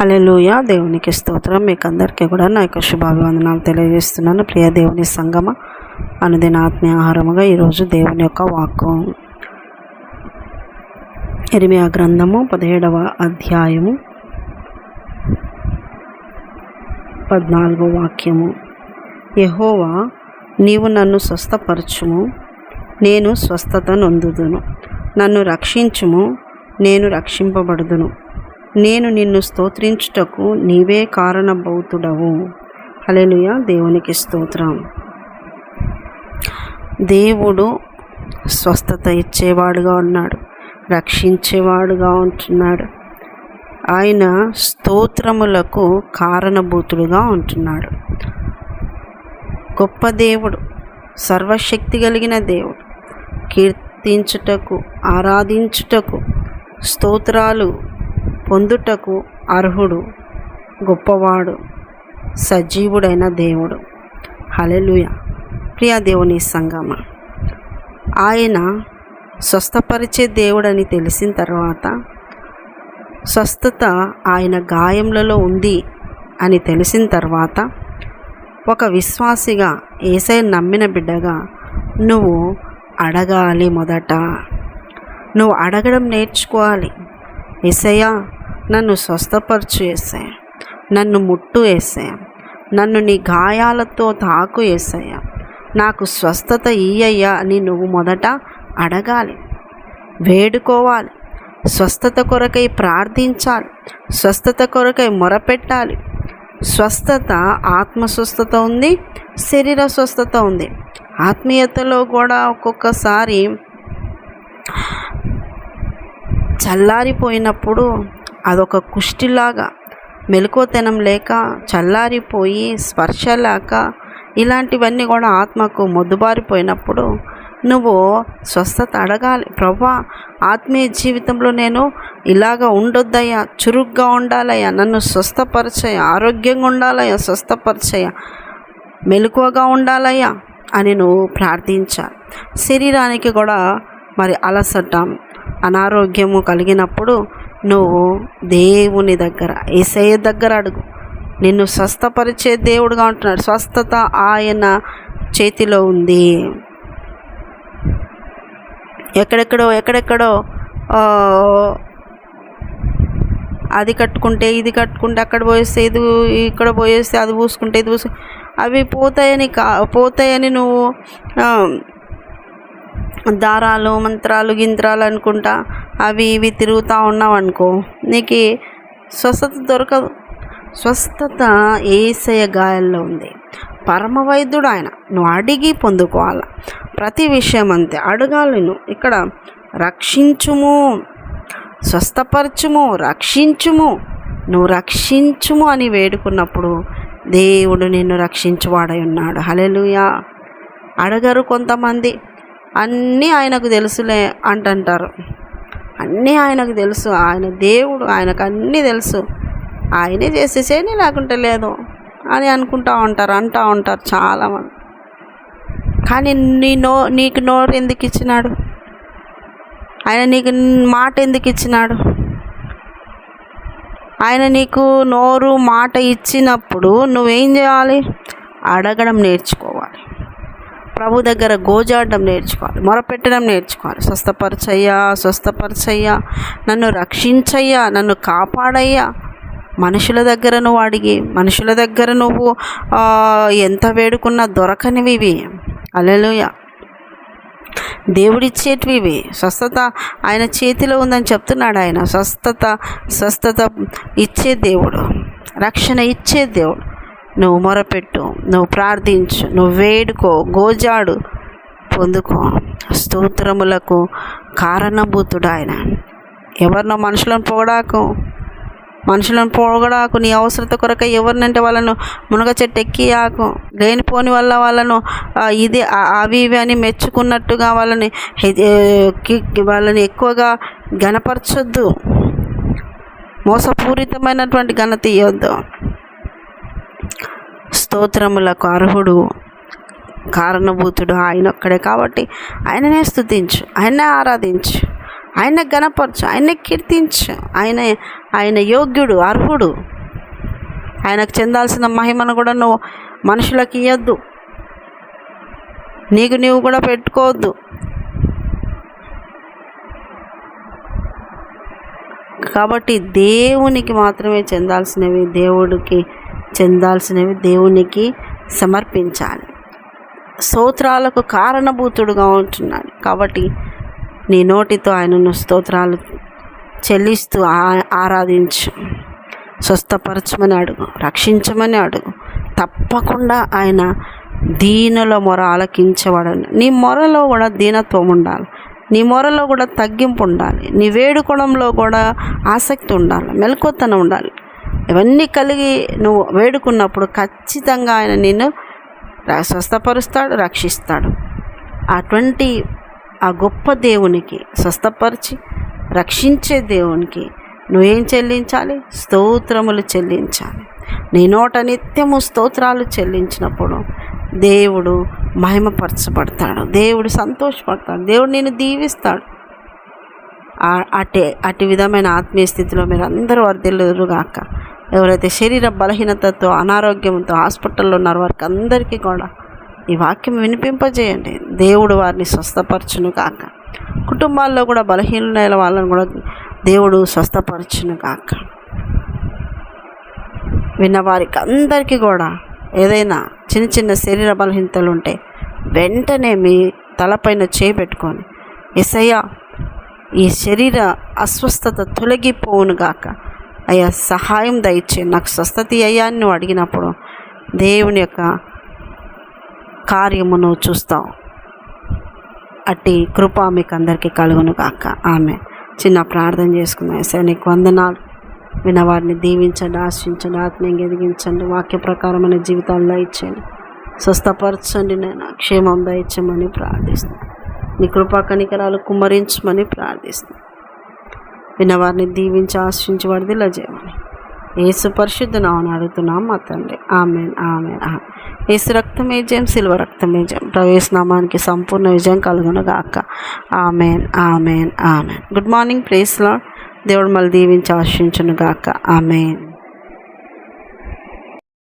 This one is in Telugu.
హలెలుయ దేవునికి స్తోత్రం. మీకు అందరికీ కూడా నా యొక్క శుభాభివందనాలు తెలియజేస్తున్నాను. ప్రియ దేవుని సంగమ అనుదిన ఆత్మీయ ఆహారముగా ఈరోజు దేవుని యొక్క వాక్కు. ఎరిమియా గ్రంథము పదిహేడవ అధ్యాయము పద్నాలుగో వాక్యము. యహోవా నీవు నన్ను స్వస్థపరచుము నేను స్వస్థత నొందుదును. నన్ను రక్షించుము నేను రక్షింపబడుదును. నేను నిన్ను స్తోత్రించుటకు నీవే కారణభూతుడవు. హలేలుయ దేవునికి స్తోత్రం. దేవుడు స్వస్థత ఇచ్చేవాడుగా ఉన్నాడు. రక్షించేవాడుగా ఉంటున్నాడు. ఆయన స్తోత్రములకు కారణభూతుడుగా ఉంటున్నాడు. గొప్ప దేవుడు సర్వశక్తి కలిగిన దేవుడు కీర్తించుటకు ఆరాధించుటకు స్తోత్రాలు పొందుటకు అర్హుడు గొప్పవాడు సజీవుడైన దేవుడు. హలెలుయ ప్రియ దేవుని సంగమ. ఆయన స్వస్థపరిచే దేవుడని తెలిసిన తర్వాత స్వస్థత ఆయన గాయములలో ఉంది అని తెలిసిన తర్వాత ఒక విశ్వాసిగా ఏసై నమ్మిన బిడ్డగా నువ్వు అడగాలి మొదట. నువ్వు అడగడం నేర్చుకోవాలి. ఏసయ్యా నన్ను స్వస్థపరచు వేసాయ నన్ను ముట్టు వేసాయ నన్ను నీ గాయాలతో తాకు వేసాయ నాకు స్వస్థత ఇయ్యయ్యా అని నువ్వు మొదట అడగాలి. వేడుకోవాలి. స్వస్థత కొరకై ప్రార్థించాలి. స్వస్థత కొరకై మొరపెట్టాలి. స్వస్థత ఆత్మ స్వస్థత ఉంది శరీర స్వస్థత ఉంది. ఆత్మీయతలో కూడా ఒక్కొక్కసారి చల్లారిపోయినప్పుడు అదొక కుష్టిలాగా మెలకువతనం లేక చల్లారిపోయి స్పర్శ లేక ఇలాంటివన్నీ కూడా ఆత్మకు మొద్దుబారిపోయినప్పుడు నువ్వు స్వస్థత అడగాలి. ప్రభా ఆత్మీయ జీవితంలో నేను ఇలాగ ఉండొద్దయ్యా చురుగ్గా ఉండాలయ్యా నన్ను స్వస్థపరిచయ ఆరోగ్యంగా ఉండాలయ్యా స్వస్థపరిచయ మెలకువగా ఉండాలయ్యా అని నువ్వు ప్రార్థించాలి శరీరానికి కూడా మరి అలసట అనారోగ్యము కలిగినప్పుడు నువ్వు దేవుని దగ్గర ఏసయ్య దగ్గర అడుగు. నిన్ను స్వస్థపరిచే దేవుడుగా ఉంటున్నాడు. స్వస్థత ఆయన చేతిలో ఉంది. ఎక్కడెక్కడో ఎక్కడెక్కడో అది కట్టుకుంటే ఇది కట్టుకుంటే అక్కడ పోయేస్తే ఇది ఇక్కడ పోయేస్తే అది పూసుకుంటే ఇది పూసు అవి పోతాయని కా పోతాయని నువ్వు దారాలు మంత్రాలు గింత్రాలు అనుకుంటా అవి ఇవి తిరుగుతూ ఉన్నావు అనుకో నీకు స్వస్థత దొరకదు. స్వస్థత ఏసయ గాయాల్లో ఉంది. పరమ వైద్యుడు ఆయన నువ్వు అడిగి పొందుకోవాల. ప్రతి విషయం అంతే. అడగాలి నువ్వు. ఇక్కడ రక్షించుము. స్వస్థపరచుము రక్షించుము. నువ్వు రక్షించుము అని వేడుకున్నప్పుడు దేవుడు నిన్ను రక్షించువాడై ఉన్నాడు. హలెలుయా అడగరు కొంతమంది. అన్నీ ఆయనకు తెలుసులే అంటుంటారు. అన్నీ ఆయనకు తెలుసు. ఆయన దేవుడు ఆయనకు అన్నీ తెలుసు. ఆయనే చేసేసేని లేకుంటే లేదు అని అనుకుంటా ఉంటారు అంటూ ఉంటారు చాలామంది. కానీ నీ నో నీకు నోరు ఎందుకు ఇచ్చినాడు? ఆయన నీకు మాట ఎందుకు ఇచ్చినాడు? ఆయన నీకు నోరు మాట ఇచ్చినప్పుడు నువ్వేం చేయాలి? అడగడం నేర్చుకో. ప్రభు దగ్గర గోజాడడం నేర్చుకోవాలి మొరపెట్టడం నేర్చుకోవాలి. స్వస్థపరచయ్యా స్వస్థపరచయ్యా నన్ను రక్షించయ్యా నన్ను కాపాడయ్యా. మనుషుల దగ్గర నువ్వు అడిగి మనుషుల దగ్గర నువ్వు ఎంత వేడుకున్నా దొరకనివి ఇవి. అలెలుయ దేవుడిచ్చేటివి ఇవి. స్వస్థత ఆయన చేతిలో ఉందని చెప్తున్నాడు ఆయన. స్వస్థత స్వస్థత ఇచ్చే దేవుడు రక్షణ ఇచ్చే దేవుడు. నువ్వు మొరపెట్టు నువ్వు ప్రార్థించు నువ్వు వేడుకో గోజాడు పొందుకో. స్తోత్రములకు కారణభూతుడు ఆయన ఎవరినో మనుషులను పొగడాకు. మనుషులను పొగడాకు నీ అవసరత కొరక ఎవరినంటే వాళ్ళను మునగ చెట్టు ఎక్కియాకు. లేనిపోని వల్ల వాళ్ళను ఇది అవి ఇవి అని మెచ్చుకున్నట్టుగా వాళ్ళని వాళ్ళని ఎక్కువగా గనపరచొద్దు మోసపూరితమైనటువంటి ఘనత ఇవ్వద్దు స్తోత్రములకు అర్హుడు కారణభూతుడు ఆయన ఒక్కడే కాబట్టి ఆయననే స్థుతించు ఆయనే ఆరాధించు ఆయన గణపరచు ఆయన కీర్తించు. ఆయన ఆయన యోగ్యుడు అర్హుడు. ఆయనకు చెందాల్సిన మహిమను కూడా నువ్వు మనుషులకు ఇవ్వద్దు నీకు నీవు కూడా పెట్టుకోవద్దు. కాబట్టి దేవునికి మాత్రమే చెందాల్సినవి దేవుడికి చెందాల్సినవి దేవునికి సమర్పించాలి. స్తోత్రాలకు కారణభూతుడుగా ఉంటున్నాడు. కాబట్టి నీ నోటితో ఆయనను స్తోత్రాలు చెల్లిస్తూ ఆరాధించు. స్వస్థపరచమని అడుగు రక్షించమని అడుగు. తప్పకుండా ఆయన దీనుల మొర ఆలకించబడను. నీ మొరలో కూడా దీనత్వం ఉండాలి. నీ మొరలో కూడా తగ్గింపు ఉండాలి. నీ వేడుకోవడంలో కూడా ఆసక్తి ఉండాలి. మెలకుతనం ఉండాలి. ఇవన్నీ కలిగి నువ్వు వేడుకున్నప్పుడు ఖచ్చితంగా ఆయన నిన్ను స్వస్థపరుస్తాడు రక్షిస్తాడు. అటువంటి ఆ గొప్ప దేవునికి స్వస్థపరిచి రక్షించే దేవునికి నువ్వేం చెల్లించాలి? స్తోత్రములు చెల్లించాలి. నీ నోట నిత్యము స్తోత్రాలు చెల్లించినప్పుడు దేవుడు మహిమపరచబడతాడు. దేవుడు సంతోషపడతాడు. దేవుడు నేను దీవిస్తాడు. అటే అటు విధమైన ఆత్మీయ స్థితిలో మీరు అందరూ వర్దిల్లుగాక ఎవరైతే శరీర బలహీనతతో అనారోగ్యంతో హాస్పిటల్లో ఉన్నారో వారికి అందరికీ కూడా ఈ వాక్యం వినిపింపజేయండి. దేవుడు వారిని స్వస్థపరచును కాక కుటుంబాల్లో కూడా బలహీనమైన వాళ్ళని కూడా దేవుడు స్వస్థపరచును కాక విన్నవారికి అందరికీ కూడా ఏదైనా చిన్న చిన్న శరీర బలహీనతలు ఉంటే వెంటనే మీ తలపైన చేపెట్టుకొని ఎసయ్య ఈ శరీర అస్వస్థత తొలగిపోవును గాక. అయ్యా సహాయం దయచే నాకు స్వస్థత అయ్యా అని నువ్వు అడిగినప్పుడు దేవుని యొక్క కార్యము నువ్వు చూస్తావు. అట్టి కృప మీకు అందరికీ కలుగును కాక ఆమె చిన్న ప్రార్థన చేసుకున్నాయి సరే నీకు వందనాలు. వినవారిని దీవించండి ఆశించండి ఆత్మీయంగా ఎదిగించండి వాక్య ప్రకారమైన జీవితాల్లో ఇచ్చేయండి స్వస్థపరచండి నేను క్షేమం దయచేయమని ప్రార్థిస్తున్నాను నీ కృపా కనికరాలు కుమ్మరించమని ప్రార్థిస్తున్నాను విన్నవారిని దీవించి ఆశించి వరదిలా చేయమని. ఏసు పరిశుద్ధనామని అడుగుతున్నాం మా తండ్రి. ఆమెన్ ఆమెన్ ఏసు రక్తమే జయం సిల్వ రక్తమే జయం. ప్రవేశనామానికి సంపూర్ణ విజయం కలుగునగాక amen amen amen. Good morning ప్లేస్లో దేవుడు మళ్ళీ దీవించి ఆశించునుగాక ఆమెన్.